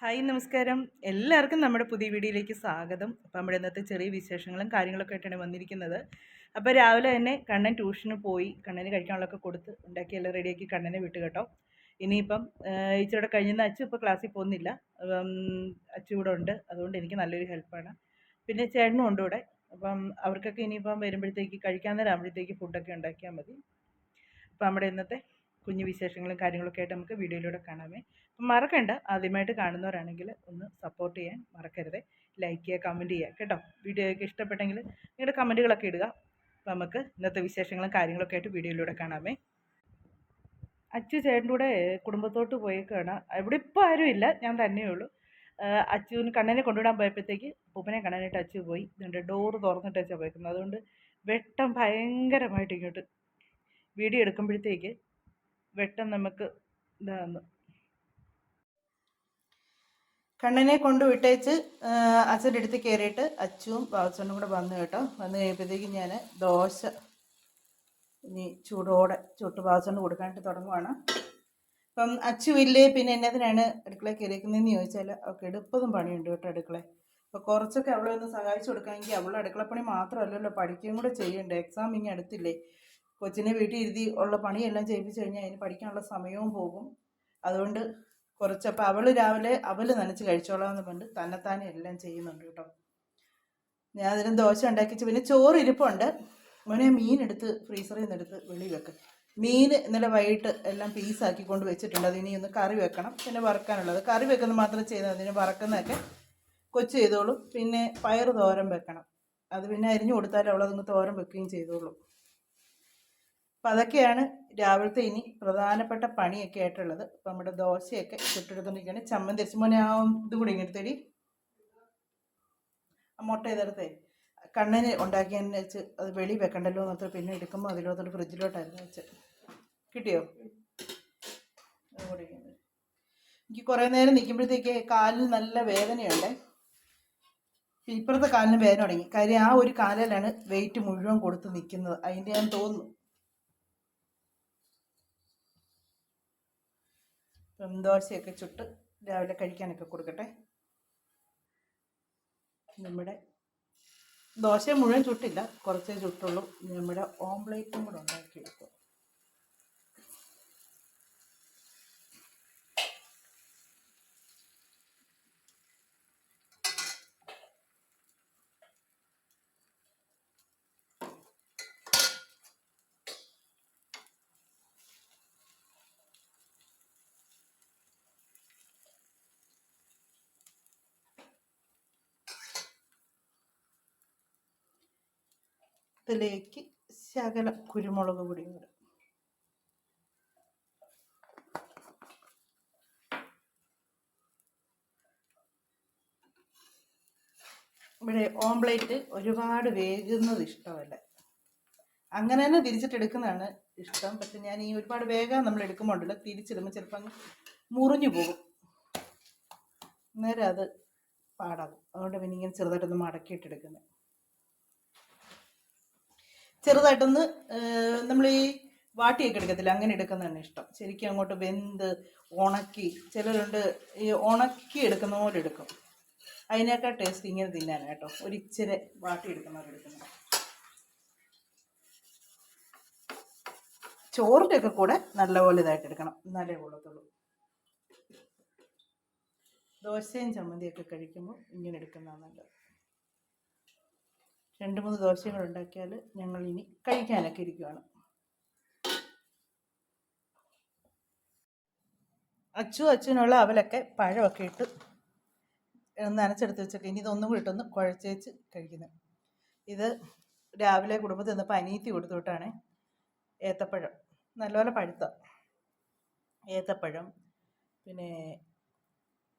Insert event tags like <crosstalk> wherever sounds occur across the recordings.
Hi നമസ്കാരം. എല്ലാവർക്കും നമ്മുടെ പുതിയ വീഡിയോയിലേക്ക് സ്വാഗതം. അപ്പോൾ നമ്മുടെ ഇന്നത്തെ ചെറിയ വിശേഷങ്ങളും കാര്യങ്ങളൊക്കെ ആയിട്ടാണ് വന്നിരിക്കുന്നത്. അപ്പോൾ രാവിലെ തന്നെ കണ്ണൻ ട്യൂഷന് പോയി കണ്ണന് കഴിക്കാനുള്ളതൊക്കെ കൊടുത്ത് ഉണ്ടാക്കി എല്ലാം റെഡിയാക്കി കണ്ണനെ വിട്ടു കേട്ടോ. ഇനിയിപ്പം ഇച്ചിരിയുടെ കഴിഞ്ഞെന്ന് അച്ചു ഇപ്പോൾ ക്ലാസ്സിൽ പോകുന്നില്ല. അച്ചു ഇവിടെ ഉണ്ട്. അതുകൊണ്ട് എനിക്ക് നല്ലൊരു ഹെൽപ്പാണ് പിന്നെ ചേട്ടനും ഉണ്ട് ഇവിടെ. അപ്പം അവർക്കൊക്കെ ഇനിയിപ്പം വരുമ്പോഴത്തേക്ക് കഴിക്കാൻ നേരം ആകുമ്പോഴത്തേക്ക് ഫുഡൊക്കെ ഉണ്ടാക്കിയാൽ മതി. അപ്പോൾ നമ്മുടെ ഇന്നത്തെ കുഞ്ഞു വിശേഷങ്ങളും കാര്യങ്ങളൊക്കെ ആയിട്ട് നമുക്ക് വീഡിയോയിലൂടെ കാണാമേ. മറക്കണ്ട. ആദ്യമായിട്ട് കാണുന്നവരാണെങ്കിൽ ഒന്ന് സപ്പോർട്ട് ചെയ്യാൻ മറക്കരുത്. ലൈക്ക് ചെയ്യുക കമന്റ് ചെയ്യുക കേട്ടോ. വീഡിയോ ഒക്കെ ഇഷ്ടപ്പെട്ടെങ്കിൽ നിങ്ങളുടെ കമന്റുകളൊക്കെ ഇടുക. നമുക്ക് ഇന്നത്തെ വിശേഷങ്ങളും കാര്യങ്ങളൊക്കെ ആയിട്ട് വീഡിയോയിലൂടെ കാണാമേ. അച്ചു ചേട്ടന്റെ കൂടെ കുടുംബത്തോട്ട് പോയേക്കാണ്. ഇവിടെ ഇപ്പോൾ ആരും ഇല്ല. ഞാൻ തന്നെയേ ഉള്ളൂ. അച്ചുവിന് കണ്ണനെ കൊണ്ടുവിടാൻ പോയപ്പോഴത്തേക്ക് പൂപ്പനെ കണ്ണനായിട്ട് അച്ചു പോയി. ഇതിന്റെ ഡോറ് തുറന്നിട്ട് അച്ഛാ പോയേക്കുന്നത്. അതുകൊണ്ട് വെട്ടം ഭയങ്കരമായിട്ട് ഇങ്ങോട്ട്. വീഡിയോ എടുക്കുമ്പോഴത്തേക്ക് വെട്ടം നമുക്ക് ഇതാകുന്നു കണ്ണനെ കൊണ്ട് വിട്ടേച്ച് അച്ഛന്റെ അടുത്ത് കയറിയിട്ട് അച്ചുവും ബാബച്ചനും കൂടെ വന്നു കേട്ടോ. വന്നു കഴിയുമ്പോഴത്തേക്കും ഞാൻ ദോശ ഇനി ചൂടോടെ ചുട്ട് ബാബച്ചന് കൊടുക്കാനായിട്ട് തുടങ്ങുവാണ്. അപ്പം അച്ചു ഇല്ലേ പിന്നെ എന്നതിനാണ് അടുക്കള കയറിയിരിക്കുന്നതെന്ന് ചോദിച്ചാൽ അവൾക്ക് എടുപ്പതും പണിയുണ്ട് കേട്ടോ അടുക്കള അപ്പോൾ കുറച്ചൊക്കെ അവളെ ഒന്ന് സഹായിച്ചു കൊടുക്കാമെങ്കിൽ അവളുടെ അടുക്കളപ്പണി മാത്രമല്ലല്ലോ പഠിക്കുകയും കൂടെ ചെയ്യണ്ടേ. എക്സാം ഇനി അടുത്തില്ലേ. കൊച്ചിനെ വീട്ടിൽ ഇരുതി ഉള്ള പണിയെല്ലാം ചെയ്യിപ്പിച്ച് കഴിഞ്ഞാൽ അതിന് പഠിക്കാനുള്ള സമയവും പോകും. അതുകൊണ്ട് കുറച്ചപ്പോൾ അവൾ രാവിലെ അവൽ നനച്ച് കഴിച്ചോളാം എന്ന് പറഞ്ഞിട്ട് തന്നെത്താനെ എല്ലാം ചെയ്യുന്നുണ്ട് കേട്ടോ. ഞാൻ അതിന് ദോശ ഉണ്ടാക്കിച്ച് പിന്നെ ചോറ് ഇരിപ്പുണ്ട്. മോനെ മീൻ എടുത്ത് ഫ്രീസറിൽ നിന്ന് എടുത്ത് വെളി വെക്കും. മീൻ ഇന്നലെ വൈകിട്ട് എല്ലാം പീസാക്കി കൊണ്ട് വെച്ചിട്ടുണ്ട്. അതിനി ഒന്ന് കറി വെക്കണം. പിന്നെ വറക്കാനുള്ളത്. കറി വെക്കുന്നത് മാത്രം ചെയ്താൽ അതിന് വറക്കുന്നതൊക്കെ കൊച്ചു ചെയ്തോളൂ. പിന്നെ പയർ തോരൻ വെക്കണം. അത് പിന്നെ അരിഞ്ഞു കൊടുത്താലും അവളതൊന്ന് തോരൻ വെക്കുകയും ചെയ്തോളൂ. അപ്പം അതൊക്കെയാണ് രാവിലത്തെ ഇനി പ്രധാനപ്പെട്ട പണിയൊക്കെ ആയിട്ടുള്ളത്. അപ്പം നമ്മുടെ ദോശയൊക്കെ ചുട്ടെടുത്തോണ്ടിരിക്കുകയാണ് ചമ്മൻ തിരിച്ചു മോനെ ആ ഇതും കൂടി ഇങ്ങനെ തടി. ആ മുട്ട ഇതെടുത്തേ. കണ്ണിന് ഉണ്ടാക്കിയതിന് വെച്ച് അത് വെളി വെക്കണ്ടല്ലോ എന്നോർത്ത് പിന്നെ എടുക്കുമ്പോൾ അതിലോട്ട് ഫ്രിഡ്ജിലോട്ടായിരുന്നു വെച്ച്. കിട്ടിയോ? എനിക്ക് കുറേ നേരം നിൽക്കുമ്പോഴത്തേക്ക് കാലിൽ നല്ല വേദനയുണ്ട്. ഇപ്പുറത്തെ കാലിന് വേദന തുടങ്ങി. കാര്യം ആ ഒരു കാലിലാണ് വെയിറ്റ് മുഴുവൻ കൊടുത്ത് നിൽക്കുന്നത് അതിന്റെ ഞാൻ തോന്നുന്നു ദോശയൊക്കെ ചുട്ട് രാവിലെ കഴിക്കാനൊക്കെ കൊടുക്കട്ടെ. നമ്മുടെ ദോശ മുഴുവൻ ചുട്ടില്ല കുറച്ചേ ചുട്ടുള്ളൂ. നമ്മുടെ ഓംപ്ലേറ്റും കൂടെ ഉണ്ടാക്കിയെടുക്കും ഇതിലേക്ക് ശകല കുരുമുളക് പൊടിയും കൂടെ ഇവിടെ ഓംപ്ലേറ്റ് ഒരുപാട് വേകുന്നത് ഇഷ്ടമല്ല. അങ്ങനെ തന്നെ തിരിച്ചിട്ടെടുക്കുന്നതാണ് ഇഷ്ടം. പക്ഷെ ഞാൻ ഈ ഒരുപാട് വേഗം നമ്മൾ എടുക്കുമ്പോണ്ടല്ലോ തിരിച്ചിടുമ്പോൾ ചിലപ്പോൾ അങ്ങ് മുറിഞ്ഞു പോകും. അന്നേരം അത് പാടാകും. അതുകൊണ്ട് പിന്നെ ഇങ്ങനെ ചെറുതായിട്ടൊന്ന് മടക്കിയിട്ടെടുക്കുന്നത് ചെറുതായിട്ടൊന്ന് നമ്മൾ ഈ വാട്ടിയൊക്കെ എടുക്കത്തില്ല അങ്ങനെ എടുക്കുന്നതാണ് ഇഷ്ടം. ശരിക്കും അങ്ങോട്ട് വെന്ത് ഉണക്കി ചിലരുണ്ട് ഈ ഉണക്കി എടുക്കുന്ന പോലെ എടുക്കും. അതിനേക്കാൾ ടേസ്റ്റ് ഇങ്ങനെ തിന്നാനാണ് കേട്ടോ. ഒരിച്ചിരി വാട്ടി എടുക്കുന്നവരെടുക്കുന്നത് ചോറിന്റെ ഒക്കെ കൂടെ നല്ലപോലെ ഇതായിട്ട് എടുക്കണം. എന്നാലേ കൊള്ളത്തുള്ളൂ. ദോശയും ചമ്മന്തിയൊക്കെ കഴിക്കുമ്പോൾ ഇങ്ങനെ എടുക്കുന്നതാണ് നല്ലത്. രണ്ട് മൂന്ന് ദോശകൾ ഉണ്ടാക്കിയാൽ ഞങ്ങൾ ഇനി കഴിക്കാനൊക്കെ ഇരിക്കുകയാണ് അച്ചു അച്ഛനുള്ള അവലൊക്കെ പഴമൊക്കെ ഇട്ട് നനച്ചെടുത്ത് വെച്ചൊക്കെ. ഇനി ഇതൊന്നും കൂടി ഇട്ടൊന്ന് കുഴച്ചേച്ച് കഴിക്കുന്നത് ഇത് രാവിലെ കുടുംബത്തിൽ നിന്ന് പനീത്തി കൊടുത്തുവിട്ടാണ് ഏത്തപ്പഴം. നല്ലപോലെ പഴുത്ത ഏത്തപ്പഴം പിന്നെ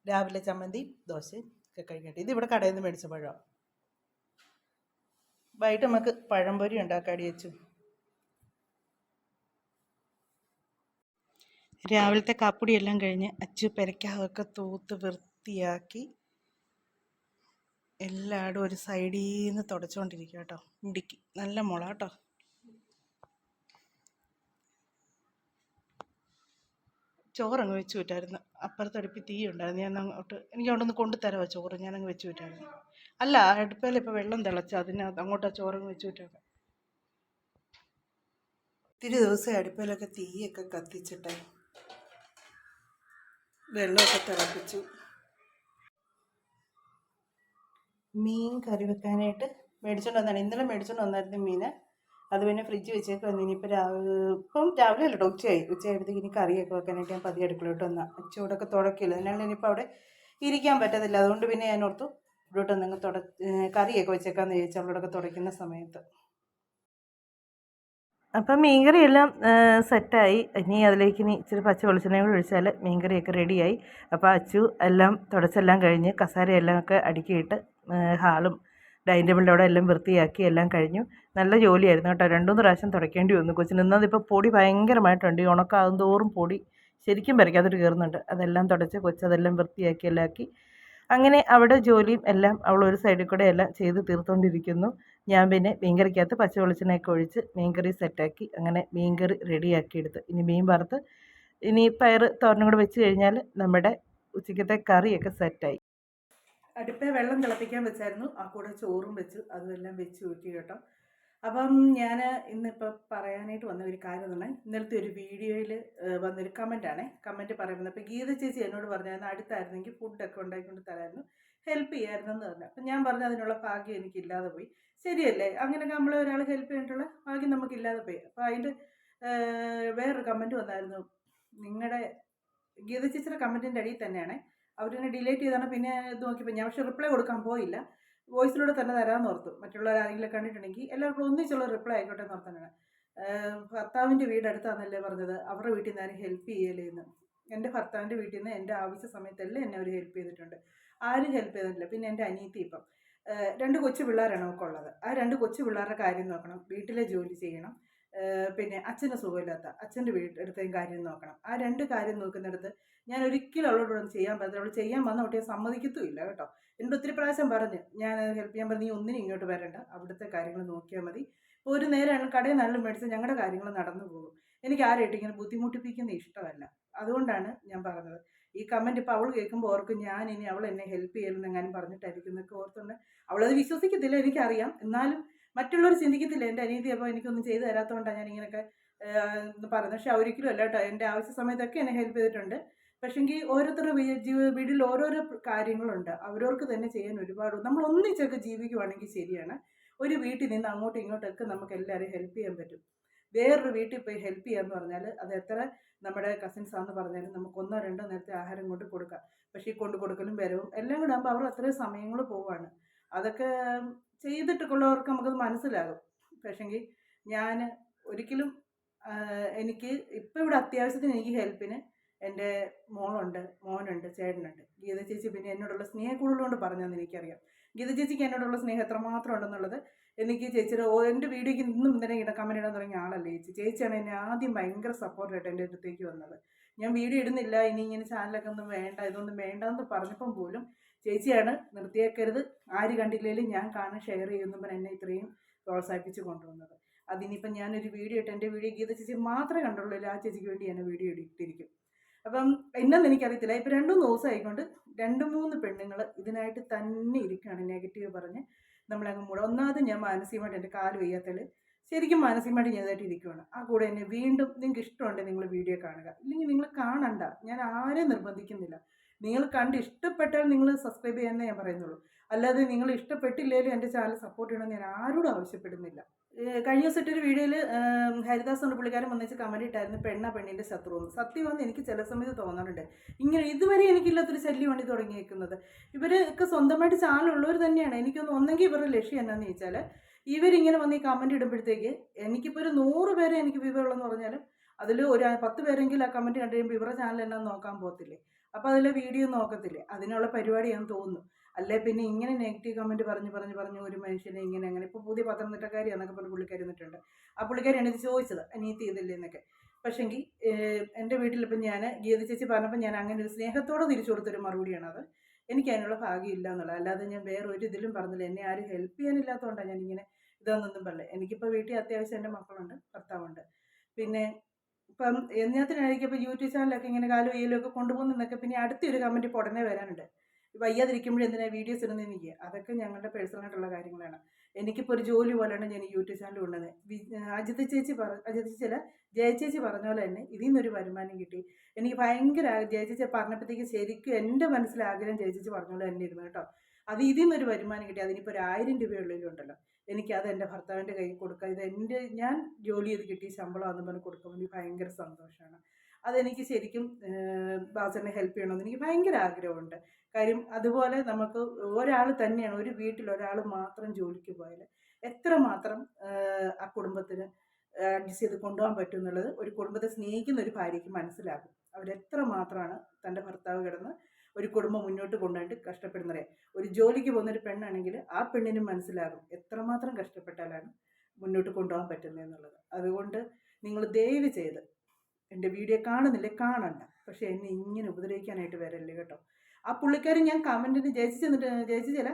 രാവിലെ ചമ്മന്തി ദോശ ഒക്കെ കഴിക്കട്ടെ. ഇതിവിടെ കടയിൽ നിന്ന് മേടിച്ച പഴമാണ് വൈകിട്ട് നമുക്ക് പഴംപൊരി ഉണ്ടാക്കാടി വെച്ചു രാവിലത്തെ കാപ്പുടിയെല്ലാം കഴിഞ്ഞ് അച്ചു പെരക്കാവൊക്കെ തൂത്ത് വൃത്തിയാക്കി എല്ലായിടും ഒരു സൈഡിൽ നിന്ന് തുടച്ചുകൊണ്ടിരിക്കുക കേട്ടോ. മുടിക്ക് നല്ല മുള കേട്ടോ. ചോറങ്ങ് വെച്ച് വിട്ടായിരുന്നു. അപ്പുറത്ത് അടുപ്പിൽ തീ ഉണ്ടായിരുന്നു. ഞാൻ അങ്ങോട്ട് എനിക്ക് അവിടെ നിന്ന് കൊണ്ടുതരാമോ ചോറ്. ഞാനങ്ങ് വെച്ച് വിട്ടായിരുന്നു. അല്ല അടുപ്പയിൽ ഇപ്പോൾ വെള്ളം തിളച്ച് അതിന് അങ്ങോട്ട് ചോറും ചോറങ്ങ് ഒത്തിരി ദിവസം അടുപ്പിലൊക്കെ തീയൊക്കെ കത്തിച്ചിട്ട് വെള്ളമൊക്കെ തിളപ്പിച്ചു. മീൻ കറി വെക്കാനായിട്ട് മേടിച്ചോണ്ട് വന്നാണ് ഇന്നലെ മേടിച്ചോണ്ട് വന്നായിരുന്നു മീൻ. അത് പിന്നെ ഫ്രിഡ്ജ് വെച്ചേക്കുവായിരുന്നു ഇനിയിപ്പോൾ രാവിലെ ഇപ്പം രാവിലെ അല്ല കേട്ടോ ഉച്ചയായി. ഉച്ചയായപ്പോഴത്തേക്ക് ഇനി കറിയൊക്കെ വെക്കാനായിട്ട് ഞാൻ പതിയെ അടുക്കളോട്ട് വന്ന ചൂടൊക്കെ തുടക്കില്ല അതിനാണ് ഇനിയിപ്പോൾ അവിടെ ഇരിക്കാൻ പറ്റത്തില്ല. അതുകൊണ്ട് പിന്നെ ഞാൻ ഓർത്തു ഇവിടോട്ട് നിങ്ങൾ തുട കറിയൊക്കെ വെച്ചേക്കാന്ന് ചോദിച്ചാൽ അവളോടൊക്കെ തുടയ്ക്കുന്ന സമയത്ത്. അപ്പം മീൻകറി എല്ലാം സെറ്റായി. ഇനി അതിലേക്ക് ഇനി ഇച്ചിരി പച്ച വെളിച്ചെണ്ണയും കൂടി ഒഴിച്ചാൽ മീൻകറിയൊക്കെ റെഡിയായി. അപ്പോൾ അച്ചു എല്ലാം തുടച്ചെല്ലാം കഴിഞ്ഞ് കസാരയെല്ലാം ഒക്കെ അടുക്കിയിട്ട് ഹാളും ഡൈനിങ് ടേബിളിന്റെ അവിടെ എല്ലാം വൃത്തിയാക്കി എല്ലാം കഴിഞ്ഞു. നല്ല ജോലിയായിരുന്നു കേട്ടോ. രണ്ടുമൂന്ന് പ്രാവശ്യം തുടയ്ക്കേണ്ടി വന്നു. കൊച്ചിന് ഇന്നതിപ്പോൾ പൊടി ഭയങ്കരമായിട്ടുണ്ട്. ഉണക്കാകും തോറും പൊടി ശരിക്കും പറിക്കാത്തോട്ട് കയറുന്നുണ്ട്. അതെല്ലാം തുടച്ച് കൊച്ചതെല്ലാം വൃത്തിയാക്കി എല്ലാം ആക്കി അങ്ങനെ അവിടെ ജോലിയും എല്ലാം അവൾ ഒരു സൈഡിൽ കൂടെ എല്ലാം ചെയ്ത് തീർത്തുകൊണ്ടിരിക്കുന്നു ഞാൻ പിന്നെ മീൻകറിക്കകത്ത് പച്ച വെളിച്ചെണ്ണയൊക്കെ ഒഴിച്ച് മീൻകറി സെറ്റാക്കി അങ്ങനെ മീൻകറി റെഡിയാക്കി എടുത്ത്. ഇനി മീൻ വറുത്ത് ഇനി പയർ തോരനും കൂടെ വെച്ച് കഴിഞ്ഞാൽ നമ്മുടെ ഉച്ചക്കത്തെ കറിയൊക്കെ സെറ്റായി അടുപ്പേ വെള്ളം തിളപ്പിക്കാൻ വെച്ചായിരുന്നു. ആ കൂടെ ചോറും വെച്ച് അതുമെല്ലാം വെച്ച് ഊറ്റി കേട്ടോ അപ്പം ഞാൻ ഇന്നിപ്പോൾ പറയാനായിട്ട് വന്ന ഒരു കാര്യം തന്നെ ഇന്നലത്തെ ഒരു വീഡിയോയിൽ വന്നൊരു കമന്റാണ്. കമന്റ് പറയുന്നത് അപ്പോൾ ഗീത ചേച്ചി എന്നോട് പറഞ്ഞായിരുന്നു അടുത്തായിരുന്നെങ്കിൽ ഫുഡൊക്കെ ഉണ്ടാക്കിക്കൊണ്ട് തരായിരുന്നു ഹെൽപ്പ് ചെയ്യായിരുന്നു എന്ന് പറഞ്ഞു. അപ്പം ഞാൻ പറഞ്ഞു അതിനുള്ള ഭാഗ്യം എനിക്കില്ലാതെ പോയി. ശരിയല്ലേ? അങ്ങനെ നമ്മൾ ഒരാൾ ഹെൽപ്പ് ചെയ്തിട്ടുള്ള ഭാഗ്യം നമുക്കില്ലാതെ പോയി. അപ്പോൾ അതിന്റെ വേറൊരു കമന്റ് വന്നായിരുന്നു. നിങ്ങളുടെ ഗീത ചേച്ചിയുടെ കമന്റിന്റെ അടിയിൽ തന്നെയാണ്. അവരെന്നെ ഡിലേറ്റ് ചെയ്താണ്. പിന്നെ ഇത് നോക്കിയപ്പോൾ ഞാൻ പക്ഷേ റിപ്ലൈ കൊടുക്കാൻ പോയില്ല. വോയിസിലൂടെ തന്നെ തരാമെന്ന് ഓർത്തു. മറ്റുള്ളവർ ആരെങ്കിലും കണ്ടിട്ടുണ്ടെങ്കിൽ എല്ലാവർക്കും ഒന്നിച്ചുള്ള റിപ്ലൈ ആയിക്കോട്ടെ എന്ന് ഓർത്താണ്. ഭർത്താവിന്റെ വീട് അടുത്താണെന്നല്ലേ പറഞ്ഞത്? അവരുടെ വീട്ടിൽ നിന്ന് ആരും ഹെൽപ്പ് ചെയ്യലേന്ന് എന്റെ ഭർത്താവിന്റെ വീട്ടിൽ നിന്ന് എന്റെ ആവശ്യ സമയത്തെല്ലാം എന്നെ അവർ ഹെൽപ്പ് ചെയ്തിട്ടുണ്ട്. ആരും ഹെൽപ്പ് ചെയ്തിട്ടില്ല. പിന്നെ എന്റെ അനിയത്തി ഇപ്പം. രണ്ട് കൊച്ചു പിള്ളേരാണ് നമുക്കുള്ളത് ആ രണ്ട് കൊച്ചു പിള്ളേരുടെ കാര്യം നോക്കണം. വീട്ടിലെ ജോലി ചെയ്യണം. പിന്നെ അച്ഛന് സുഖമില്ലാത്ത അച്ഛന്റെ വീട്ടെടുത്തേയും കാര്യം നോക്കണം. ആ രണ്ട് കാര്യം നോക്കുന്നിടത്ത് ഞാൻ ഒരിക്കലും അവളോട് ചെയ്യാൻ പറ്റില്ല അവൾ ചെയ്യാൻ വന്ന കുട്ടിയെ സമ്മതിക്കത്തുമില്ല കേട്ടോ. എന്നോട് ഒത്തിരി പ്രാവശ്യം പറഞ്ഞു ഞാൻ ഹെൽപ്പ് ചെയ്യാൻ പറഞ്ഞു നീ ഒന്നിനും ഇങ്ങോട്ട് വരണ്ട. അവിടുത്തെ കാര്യങ്ങൾ നോക്കിയാൽ മതി. ഇപ്പോൾ ഒരു നേരമാണ് കടയിൽ നല്ല മേടിച്ച് ഞങ്ങളുടെ കാര്യങ്ങൾ നടന്നു പോകും. എനിക്ക് ആരായിട്ട് ഇങ്ങനെ ബുദ്ധിമുട്ടിപ്പിക്കുന്ന ഇഷ്ടമല്ല. അതുകൊണ്ടാണ് ഞാൻ പറഞ്ഞത്. ഈ കമന്റ് ഇപ്പോൾ അവൾ കേൾക്കുമ്പോൾ ഓർക്കും ഞാൻ ഇനി അവൾ എന്നെ ഹെൽപ്പ് ചെയ്യലെന്ന് എങ്ങാനും പറഞ്ഞിട്ടായിരിക്കും എന്നൊക്കെ ഓർത്തുകൊണ്ട് അവളത് വിശ്വസിക്കത്തില്ല എനിക്കറിയാം. എന്നാലും മറ്റുള്ളവർ ചിന്തിക്കത്തില്ല എന്റെ അനീതി അപ്പോൾ എനിക്കൊന്നും ചെയ്തു തരാത്തതുകൊണ്ടാണ് ഞാൻ ഇങ്ങനെയൊക്കെ പറയുന്നത് പക്ഷെ ഒരിക്കലും അല്ല കേട്ടോ എന്റെ ആവശ്യ സമയത്തൊക്കെ എന്നെ ഹെൽപ്പ് ചെയ്തിട്ടുണ്ട്. പക്ഷേങ്കിൽ ഓരോരുത്തരുടെ വീട്ടിൽ ഓരോരോ കാര്യങ്ങളുണ്ട്. അവരവർക്ക് തന്നെ ചെയ്യാൻ ഒരുപാട് നമ്മൾ ഒന്നിച്ചൊക്കെ ജീവിക്കുവാണെങ്കിൽ ശരിയാണ്. ഒരു വീട്ടിൽ നിന്ന് അങ്ങോട്ടും ഇങ്ങോട്ടൊക്കെ നമുക്ക് എല്ലാവരെയും ഹെൽപ്പ് ചെയ്യാൻ പറ്റും. വേറൊരു വീട്ടിൽ പോയി ഹെൽപ്പ് ചെയ്യാന്ന് പറഞ്ഞാൽ അത് എത്ര നമ്മുടെ കസിൻസ് ആണെന്ന് പറഞ്ഞാലും നമുക്ക് ഒന്നോ രണ്ടോ നേരത്തെ ആഹാരം കൊണ്ട് കൊടുക്കാം. പക്ഷേ ഈ കൊണ്ട് കൊടുക്കലും വരവും എല്ലാം കൂടെ ആകുമ്പോൾ അവർ അത്രയും സമയങ്ങൾ പോവാണ് അതൊക്കെ ചെയ്തിട്ടുള്ളവർക്ക് നമുക്കത് മനസ്സിലാകും. പക്ഷെങ്കിൽ ഞാൻ ഒരിക്കലും എനിക്ക് ഇപ്പോൾ ഇവിടെ അത്യാവശ്യത്തിന് എനിക്ക് ഹെൽപ്പിന് എന്റെ മോളുണ്ട് മോനുണ്ട് ചേട്ടനുണ്ട്. ഗീത ചേച്ചി പിന്നെ എന്നോടുള്ള സ്നേഹം കൂടുതലുകൊണ്ട് പറഞ്ഞതെന്ന് എനിക്കറിയാം. ഗീത ചേച്ചിക്ക് എന്നോടുള്ള സ്നേഹം എത്രമാത്രം ഉണ്ടെന്നുള്ളത് എനിക്ക് ചേച്ചിയുടെ ഓ എന്റെ വീഡിയോയ്ക്ക് ഇന്നും ഇന്നലെ ഇട കമന്റ് ഇടാൻ തുടങ്ങിയ ആളല്ലേ ചേച്ചി. ചേച്ചിയാണ് എന്നെ ആദ്യം ഭയങ്കര സപ്പോർട്ടായിട്ട് എന്റെ അടുത്തേക്ക് വന്നത്. ഞാൻ വീഡിയോ ഇടുന്നില്ല ഇനി ഇങ്ങനെ ചാനലൊക്കെ ഒന്നും വേണ്ട ഇതൊന്നും വേണ്ടെന്ന് പറഞ്ഞപ്പം പോലും ചേച്ചിയാണ് നിർത്തിയേക്കരുത്. ആര് കണ്ടില്ലെങ്കിലും ഞാൻ കാണാൻ ഷെയർ ചെയ്യുന്നപ്പോൾ എന്നെ ഇത്രയും പ്രോത്സാഹിപ്പിച്ച് കൊണ്ടുവന്നത്. അതിനിപ്പം ഞാനൊരു വീഡിയോ ഇട്ട് എന്റെ വീഡിയോ ഗീത ചേച്ചി മാത്രമേ കണ്ടുള്ളൂ ആ ചേച്ചിക്ക് വേണ്ടി ഞാൻ വീഡിയോ ഇട്ടിരിക്കും. അപ്പം എന്നെന്ന് എനിക്കറിയത്തില്ല. ഇപ്പം രണ്ടു മൂന്ന് ദിവസമായിക്കൊണ്ട് രണ്ട് മൂന്ന് പെണ്ണുങ്ങൾ ഇതിനായിട്ട് തന്നെ ഇരിക്കുകയാണ് നെഗറ്റീവ് പറഞ്ഞ് നമ്മളങ്ങ് മൂട ഒന്നാമത് ഞാൻ മാനസികമായിട്ട് എന്റെ കാൽ വയ്യാത്തത് ശരിക്കും മാനസികമായിട്ട് ഞാനായിട്ട് ഇരിക്കുകയാണ് ആ കൂടെ എന്നെ വീണ്ടും നിങ്ങൾക്ക് ഇഷ്ടമുണ്ടെങ്കിൽ നിങ്ങൾ വീഡിയോ കാണുക. ഇല്ലെങ്കിൽ നിങ്ങൾ കാണണ്ട. ഞാൻ ആരെയും നിർബന്ധിക്കുന്നില്ല. നിങ്ങൾ കണ്ട് ഇഷ്ടപ്പെട്ടാൽ നിങ്ങൾ സബ്സ്ക്രൈബ് ചെയ്യാമെന്നേ ഞാൻ പറയുന്നുള്ളൂ. അല്ലാതെ നിങ്ങൾ ഇഷ്ടപ്പെട്ടില്ലെങ്കിലും എന്റെ ചാനൽ സപ്പോർട്ട് ചെയ്യണമെന്ന് ഞാൻ ആരോടും ആവശ്യപ്പെടുന്നില്ല. കഴിഞ്ഞ ദിവസം ഒരു വീഡിയോയിൽ ഹരിദാസ് എന്ന പുള്ളിക്കാരൻ വന്നിച്ച് കമന്റ് ഇട്ടായിരുന്നു പെണ്ണ പെണ്ണിന്റെ ശത്രു എന്ന്. സത്യം വന്ന് എനിക്ക് ചില സമയത്ത് തോന്നാറുണ്ട്. ഇങ്ങനെ ഇതുവരെ എനിക്കില്ലാത്തൊരു ശല്യമാണ് തുടങ്ങിയേക്കുന്നത്. ഇവരൊക്കെ സ്വന്തമായിട്ട് ചാനലുള്ളവർ തന്നെയാണ്. എനിക്കൊന്ന് ഒന്നെങ്കിൽ ഇവരുടെ ലക്ഷ്യം എന്താണെന്ന് ചോദിച്ചാൽ ഇവരിങ്ങനെ വന്ന് ഈ കമന്റ് ഇടുമ്പോഴത്തേക്ക് എനിക്കിപ്പോൾ ഒരു നൂറ് പേരെ എനിക്ക് വിവരമുള്ളതെന്ന് പറഞ്ഞാലും അതിൽ ഒരു പത്ത് പേരെങ്കിലും ആ കമന്റ് കണ്ടു കഴിയുമ്പോൾ ഇവരുടെ ചാനൽ എന്നാ നോക്കാൻ പോകത്തില്ലേ? അപ്പോൾ അതിലെ വീഡിയോ നോക്കത്തില്ലേ? അതിനുള്ള പരിപാടി ഞാൻ തോന്നുന്നു. അല്ലേ? പിന്നെ ഇങ്ങനെ നെഗറ്റീവ് കമന്റ് പറഞ്ഞ് പറഞ്ഞ് പറഞ്ഞ് ഒരു മനുഷ്യനെ ഇങ്ങനെ അങ്ങനെ. ഇപ്പോൾ പുതിയ പത്തനംതിട്ടക്കാരി എന്നൊക്കെ പറഞ്ഞ് പുള്ളിക്കാരി എന്നിട്ടുണ്ട് ആ പുള്ളിക്കാരിയാണ് ഇത് ചോദിച്ചത് അനിയത്തി ഇതില്ലേ? എന്നൊക്കെ. പക്ഷേങ്കിൽ എന്റെ വീട്ടിലിപ്പം ഞാൻ ഗീത ചേച്ചി പറഞ്ഞപ്പോൾ ഞാൻ അങ്ങനെ ഒരു സ്നേഹത്തോടെ തിരിച്ചു കൊടുത്തൊരു മറുപടിയാണത് എനിക്ക് അതിനുള്ള ഭാഗ്യമില്ല എന്നുള്ളത്. അല്ലാതെ ഞാൻ വേറെ ഒരു ഇതിലും പറഞ്ഞില്ല. എന്നെ ആരും ഹെൽപ്പ് ചെയ്യാനില്ലാത്തതുകൊണ്ടാണ് ഇങ്ങനെ ഇതൊന്നും പറഞ്ഞത്. എനിക്കിപ്പോൾ വീട്ടിൽ അത്യാവശ്യം എന്റെ മക്കളുണ്ട് ഭർത്താവുണ്ട്. പിന്നെ ഇപ്പം എന്നത്തിനായിരിക്കും ഇപ്പം യൂട്യൂബ് ചാനലൊക്കെ ഇങ്ങനെ കാലും വെയിലും ഒക്കെ കൊണ്ടുപോകുന്നതൊക്കെ പിന്നെ അടുത്തൊരു കമന്റ് ഉടനെ വരാനുണ്ട്. വയ്യാതിരിക്കുമ്പോഴും എന്തിനാ വീഡിയോസ് ഇടുന്നത് അതൊക്കെ ഞങ്ങളുടെ പേഴ്സണലായിട്ടുള്ള കാര്യങ്ങളാണ്. എനിക്കിപ്പോൾ ഒരു ജോലി പോലെയാണ് ഞാൻ യൂട്യൂബ് ചാനൽ ഉള്ളത്. അജിത് ചേച്ചി പറ അജിത് ചേച്ചിയല്ല ജയ ചേച്ചി പറഞ്ഞ പോലെ തന്നെ ഇതിൽ നിന്നൊരു വരുമാനം കിട്ടി. എനിക്ക് ഭയങ്കര ജയചേച്ചി ജയ ചേച്ചി പറഞ്ഞപ്പോഴത്തേക്ക് ശരിക്കും എന്റെ മനസ്സിലാഗ്രഹം ജയ ചേച്ചി പറഞ്ഞ പോലെ തന്നെ ഇരുന്നു കേട്ടോ. അത് ഇതിൽ നിന്നൊരു വരുമാനം കിട്ടി. അതിനിപ്പോൾ ഒരു ആയിരം രൂപയുള്ളിലുണ്ടല്ലോ എനിക്കത് എന്റെ ഭർത്താവിന്റെ കയ്യിൽ കൊടുക്കാം ഇത് എന്റെ ഞാൻ ജോലി ചെയ്ത് കിട്ടിയ ശമ്പളമാണെന്ന് പറഞ്ഞ് കൊടുക്കുമ്പോൾ എനിക്ക് ഭയങ്കര സന്തോഷമാണ്. അതെനിക്ക് ശരിക്കും ബാസറിനെ ഹെൽപ്പ് ചെയ്യണമെന്ന് എനിക്ക് ഭയങ്കര ആഗ്രഹമുണ്ട്. കാര്യം അതുപോലെ നമുക്ക് ഒരാൾ തന്നെയാണ് ഒരു വീട്ടിൽ ഒരാൾ മാത്രം ജോലിക്ക് പോയാൽ എത്ര മാത്രം ആ കുടുംബത്തിന് അഡ്ജസ്റ്റ് ചെയ്ത് കൊണ്ടുപോകാൻ പറ്റും എന്നുള്ളത് ഒരു കുടുംബത്തെ സ്നേഹിക്കുന്ന ഒരു ഭാര്യയ്ക്ക് മനസ്സിലാകും. അവരെത്ര മാത്രമാണ് തന്റെ ഭർത്താവ് കിടന്ന് ഒരു കുടുംബം മുന്നോട്ട് കൊണ്ടുപോയിട്ട് കഷ്ടപ്പെടുന്നവരെ. ഒരു ജോലിക്ക് പോകുന്ന ഒരു പെണ്ണാണെങ്കിൽ ആ പെണ്ണിനും മനസ്സിലാകും എത്രമാത്രം കഷ്ടപ്പെട്ടാലാണ് മുന്നോട്ട് കൊണ്ടുപോകാൻ പറ്റുന്നത് എന്നുള്ളത്. അതുകൊണ്ട് നിങ്ങൾ ദയവ് ചെയ്ത് എന്റെ വീഡിയോ കാണുന്നില്ലേ? കാണണ്ട. പക്ഷേ എന്നെ ഇങ്ങനെ ഉപദ്രവിക്കാനായിട്ട് വരല്ലേ കേട്ടോ? ആ പുള്ളിക്കാരൻ ഞാൻ കമന്റിന് ജയിച്ചു ചെന്നിട്ട് ജയിച്ചില്ല